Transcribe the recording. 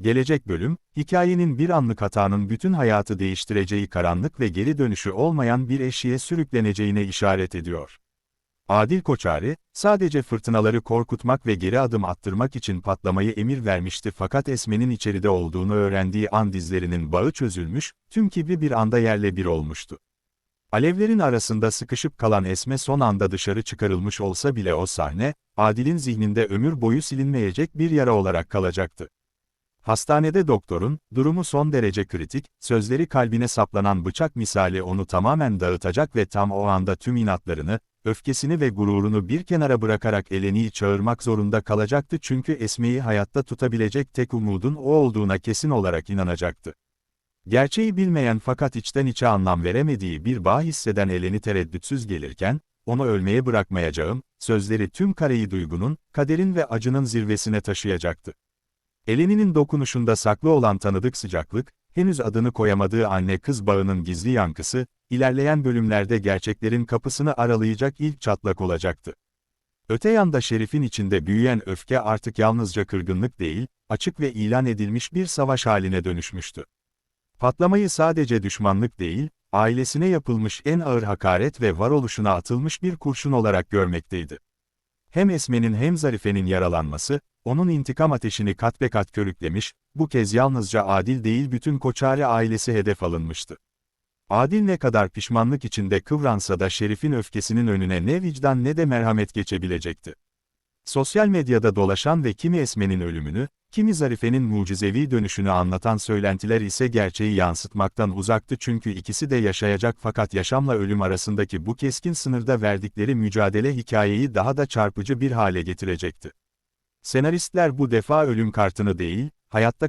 Gelecek bölüm, hikayenin bir anlık hatanın bütün hayatı değiştireceği karanlık ve geri dönüşü olmayan bir eşiğe sürükleneceğine işaret ediyor. Adil Koçari, sadece fırtınaları korkutmak ve geri adım attırmak için patlamayı emir vermişti fakat Esme'nin içeride olduğunu öğrendiği an dizlerinin bağı çözülmüş, tüm kibri bir anda yerle bir olmuştu. Alevlerin arasında sıkışıp kalan Esme son anda dışarı çıkarılmış olsa bile o sahne, Adil'in zihninde ömür boyu silinmeyecek bir yara olarak kalacaktı. Hastanede doktorun, durumu son derece kritik, sözleri kalbine saplanan bıçak misali onu tamamen dağıtacak ve tam o anda tüm inatlarını, öfkesini ve gururunu bir kenara bırakarak Eleni'yi çağırmak zorunda kalacaktı çünkü Esme'yi hayatta tutabilecek tek umudun o olduğuna kesin olarak inanacaktı. Gerçeği bilmeyen fakat içten içe anlam veremediği bir bağ hisseden Eleni tereddütsüz gelirken, onu ölmeye bırakmayacağım, sözleri tüm kareyi duygunun, kaderin ve acının zirvesine taşıyacaktı. Eleni'nin dokunuşunda saklı olan tanıdık sıcaklık, henüz adını koyamadığı anne-kız bağının gizli yankısı, ilerleyen bölümlerde gerçeklerin kapısını aralayacak ilk çatlak olacaktı. Öte yanda Şerif'in içinde büyüyen öfke artık yalnızca kırgınlık değil, açık ve ilan edilmiş bir savaş haline dönüşmüştü. Patlamayı sadece düşmanlık değil, ailesine yapılmış en ağır hakaret ve varoluşuna atılmış bir kurşun olarak görmekteydi. Hem Esme'nin hem Zarife'nin yaralanması, onun intikam ateşini kat be kat körüklemiş, bu kez yalnızca Adil değil bütün Koçari ailesi hedef alınmıştı. Adil ne kadar pişmanlık içinde kıvransa da Şerif'in öfkesinin önüne ne vicdan ne de merhamet geçebilecekti. Sosyal medyada dolaşan ve kimi Esme'nin ölümünü, kimi Zarife'nin mucizevi dönüşünü anlatan söylentiler ise gerçeği yansıtmaktan uzaktı çünkü ikisi de yaşayacak fakat yaşamla ölüm arasındaki bu keskin sınırda verdikleri mücadele hikayeyi daha da çarpıcı bir hale getirecekti. Senaristler bu defa ölüm kartını değil, hayatta